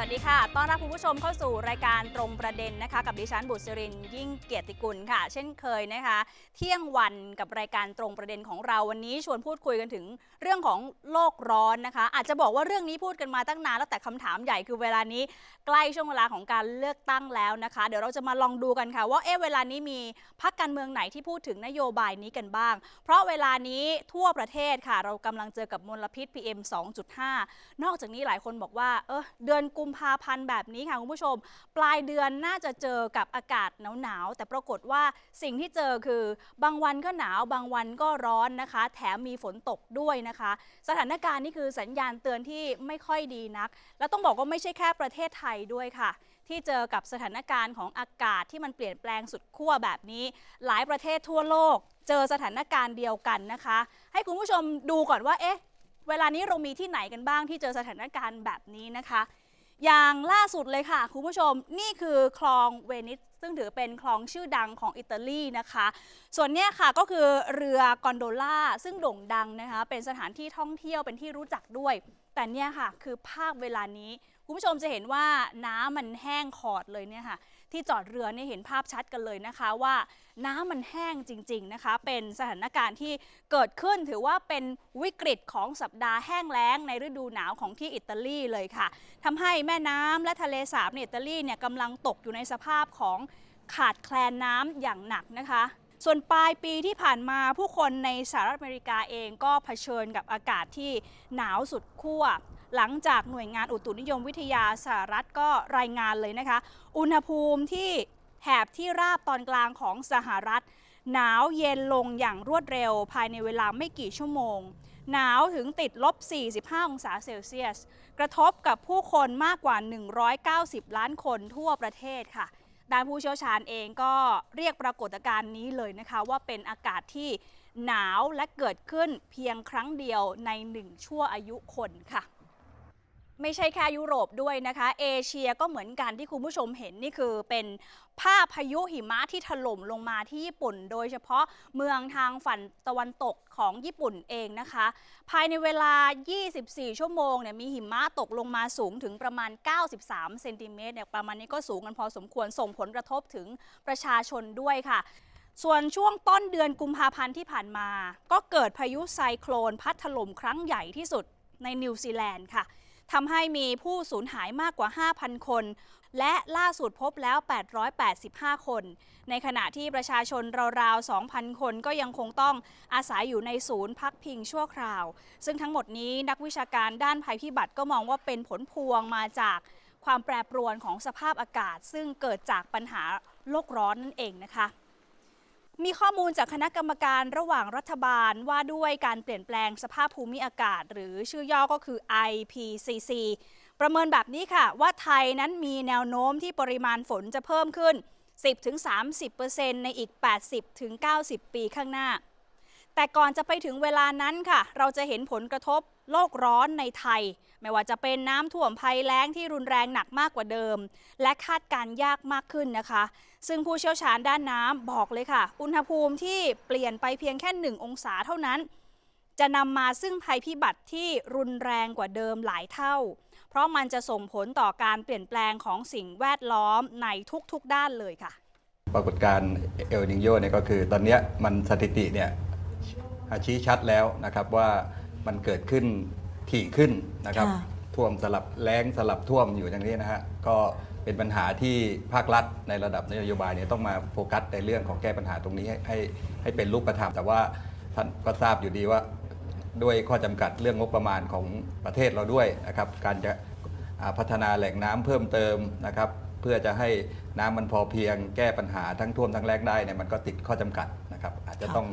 สวัสดีค่ะ ต้อนรับคุณผู้ชมเข้าสู่รายการตรงประเด็นนะคะ กับดิฉันบุษรินยิ่งเกียรติกุลค่ะ เช่นเคยนะคะ เที่ยงวันกับรายการตรงประเด็นของเราวันนี้ชวนพูดคุยกันถึงเรื่องของโลกร้อนนะคะ อาจจะบอกว่าเรื่องนี้พูดกันมาตั้งนานแล้วแต่คำถามใหญ่คือเวลานี้ใกล้ช่วงเวลาของการเลือกตั้งแล้วนะคะ เดี๋ยวเราจะมาลองดูกันค่ะ ว่าเอ๊ะเวลานี้มีพรรคการเมืองไหนที่พูดถึงนโยบายนี้กันบ้าง เพราะเวลานี้ทั่วประเทศค่ะ เรากำลังเจอกับมลพิษ PM 2.5 นอกจากนี้หลายคนบอกว่าเออเดือนกุมภาพันธ์แบบนี้ค่ะคุณผู้ชม ปลายเดือนน่าจะเจอกับอากาศหนาวๆแต่ปรากฏว่าสิ่งที่เจอคือบางวันก็หนาวบางวันก็ร้อนนะคะ แถมมีฝนตกด้วยนะคะ สถานการณ์นี่คือสัญญาณเตือนที่ไม่ค่อยดีนัก แล้วต้องบอกว่าไม่ใช่แค่ประเทศไทยด้วยค่ะ ที่เจอกับสถานการณ์ของอากาศที่มันเปลี่ยนแปลงสุดขั้วแบบนี้ หลายประเทศทั่วโลก เจอสถานการณ์เดียวกันนะคะ ให้คุณผู้ชมดูก่อนว่าเอ๊ะเวลานี้เรามีที่ไหนกันบ้างที่เจอสถานการณ์แบบนี้นะคะ อย่างล่าสุดเลยค่ะ คุณผู้ชมนี่คือคลองเวนิสซึ่งถือเป็นคลองชื่อดังของอิตาลีนะคะ ส่วนนี้ค่ะก็คือเรือกอนโดล่าซึ่งโด่งดังนะคะ เป็นสถานที่ท่องเที่ยวเป็นที่รู้จักด้วย แต่เนี่ยค่ะคือภาพเวลานี้ คุณผู้ชมจะเห็นว่าน้ำมันแห้งขอดเลยเนี่ยค่ะที่จอดเรือเนี่ยเห็นภาพชัดกันเลยนะคะว่าน้ำมันแห้งจริง ๆนะคะ เป็นสถานการณ์ที่เกิดขึ้นถือว่าเป็นวิกฤตของสัปดาห์แห้งแล้งในฤดูหนาวของที่อิตาลีเลยค่ะทำให้แม่น้ำและทะเลสาบในอิตาลีเนี่ยกำลังตกอยู่ในสภาพของขาดแคลนน้ำอย่างหนักนะคะส่วนปลายปีที่ผ่านมาผู้คนในสหรัฐอเมริกาเองก็เผชิญกับอากาศที่หนาวสุดขั้ว หลังจากหน่วยงานอุตุนิยมวิทยาสหรัฐก็รายงานเลยนะคะ อุณหภูมิที่แถบที่ราบตอนกลางของสหรัฐ หนาวเย็นลงอย่างรวดเร็วภายในเวลาไม่กี่ชั่วโมง หนาวถึงติดลบ 45 องศาเซลเซียส กระทบกับผู้คนมากกว่า 190 ล้านคนทั่วประเทศค่ะด้านผู้เชี่ยวชาญเองก็เรียกปรากฏการณ์นี้เลยนะคะ ว่าเป็นอากาศที่หนาวและเกิดขึ้นเพียงครั้งเดียวในหนึ่งชั่วอายุคนค่ะ ไม่ใช่แค่ยุโรปด้วยนะคะ เอเชียก็เหมือนกันที่คุณผู้ชมเห็นนี่คือเป็นภาพพายุหิมะที่ถล่มลงมาที่ญี่ปุ่น โดยเฉพาะเมืองทางฝั่งตะวันตกของญี่ปุ่นเองนะคะ ภายในเวลา 24 ชั่วโมงเนี่ยมีหิมะตกลงมาสูงถึงประมาณ 93 เซนติเมตรเนี่ยประมาณนี้ก็สูงกันพอสมควรส่งผลกระทบถึงประชาชนด้วยค่ะส่วนช่วงต้นเดือนกุมภาพันธ์ที่ผ่านมา ก็เกิดพายุไซโคลนพัดถล่มครั้งใหญ่ที่สุดในนิวซีแลนด์ค่ะ ทำให้มีผู้สูญหายมากกว่า 5,000 คน และล่าสุดพบแล้ว 885 คน ในขณะที่ประชาชนราวๆ 2,000 คนก็ยังคงต้องอาศัยอยู่ในศูนย์พักพิงชั่วคราว ซึ่งทั้งหมดนี้นักวิชาการด้านภัยพิบัติก็มองว่าเป็นผลพวงมาจากความแปรปรวนของสภาพอากาศ ซึ่งเกิดจากปัญหาโลกร้อนนั่นเองนะคะ มีข้อมูลจากคณะกรรมการระหว่างรัฐบาลว่าด้วยการเปลี่ยนแปลงสภาพภูมิอากาศ หรือชื่อย่อก็คือ IPCC ประเมินแบบนี้ค่ะ ว่าไทยนั้นมีแนวโน้มที่ปริมาณฝนจะเพิ่มขึ้น 10-30%ในอีก 80-90 ปีข้างหน้า แต่ก่อนจะไปถึงเวลานั้นค่ะ เราจะเห็นผลกระทบโลกร้อนในไทย ไม่ว่าจะเป็นน้ำท่วมภัยแล้งที่รุนแรงหนักมากกว่าเดิม และคาดการยากมากขึ้นนะคะ ซึ่งผู้เชี่ยวชาญด้านน้ำบอกเลยค่ะ อุณหภูมิที่เปลี่ยนไปเพียงแค่1องศาเท่านั้น จะนำมาซึ่งภัยพิบัติที่รุนแรงกว่าเดิมหลายเท่า เพราะมันจะส่งผลต่อการเปลี่ยนแปลงของสิ่งแวดล้อมในทุกๆด้านเลยค่ะ ปรากฏการณ์เอลนิโยเนี่ยก็คือตอนนี้มันสถิติเนี่ย ชี้ชัดแล้วนะครับว่ามันเกิดขึ้นถี่ขึ้นนะครับ ค่ะ ท่วมสลับแล้งสลับท่วมอยู่อย่างนี้นะฮะก็เป็นปัญหาที่ภาครัฐในระดับนโยบายเนี่ยต้องมาโฟกัสในเรื่องของแก้ปัญหาตรงนี้ให้ให้ให้เป็นรูปธรรมแต่ว่าท่านก็ทราบอยู่ดีว่า ด้วยข้อจำกัดเรื่องงบประมาณของประเทศเราด้วยนะครับ การจะอ่าพัฒนาแหล่งน้ำเพิ่มเติมนะครับ เพื่อจะให้น้ำมันพอเพียง แก้ปัญหาทั้งท่วมทั้งแล้งได้เนี่ยมันก็ติดข้อจำกัดนะครับ อาจจะครับต้อง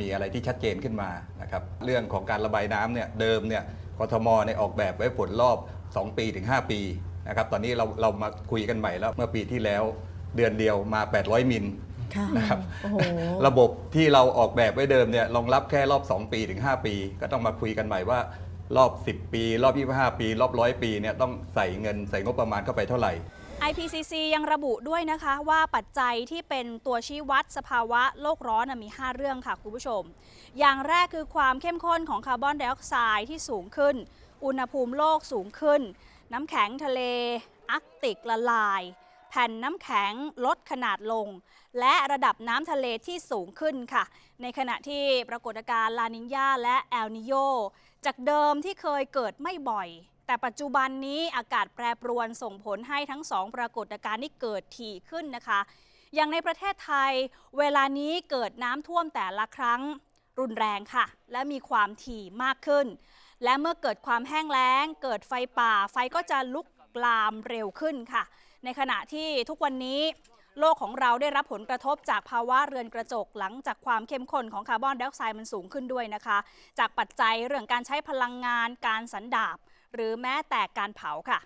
มีอะไรที่ชัดเจนขึ้นมานะครับเรื่องของการระบายน้ำเนี่ยเดิมเนี่ยกทมเนี่ยออกแบบไว้ฝนรอบ 2 ปีถึง 5 ปีนะครับตอนนี้เราเรามาคุยกันใหม่แล้วเมื่อปีที่แล้วเดือนเดียวมา 800 มิลค่ะนะครับโอ้โห ระบบที่เราออกแบบไว้เดิมเนี่ยรองรับแค่รอบ 2 ปีถึง 5 ปี ก็ต้องมาคุยกันใหม่ว่ารอบ 10 ปี รอบ 25 ปี รอบ 100 ปีเนี่ยต้องใส่เงินใส่งบประมาณเข้าไปเท่าไหร่ IPCC ยังระบุด้วยนะคะว่าปัจจัยที่เป็นตัวชี้วัดสภาวะโลกร้อนมี 5 เรื่องค่ะคุณผู้ชม อย่างแรกคือความเข้มข้นของคาร์บอนไดออกไซด์ที่สูงขึ้น อุณหภูมิโลกสูงขึ้น น้ำแข็งทะเล อาร์กติกละลาย แผ่นน้ำแข็งลดขนาดลง และระดับน้ำทะเลที่สูงขึ้นค่ะ ในขณะที่ปรากฏการณ์ลานิญญาและแอลนิโย จากเดิมที่เคยเกิดไม่บ่อย แต่ปัจจุบันนี้อากาศแปรปรวนส่งผลให้ทั้งสองปรากฏการณ์นี้เกิดถี่ขึ้นนะคะ อย่างในประเทศไทย เวลานี้เกิดน้ำท่วมแต่ละครั้งรุนแรงค่ะ และมีความถี่มากขึ้น และเมื่อเกิดความแห้งแล้ง เกิดไฟป่า ไฟก็จะลุกลามเร็วขึ้นค่ะ ในขณะที่ทุกวันนี้ โลกของเราได้รับผลกระทบจากภาวะเรือนกระจกหลังจากความเข้มข้นของคาร์บอนไดออกไซด์มันสูงขึ้นด้วยนะคะ จากปัจจัยเรื่องการใช้พลังงานการสันดาบ หรือแม้แต่การเผาค่ะ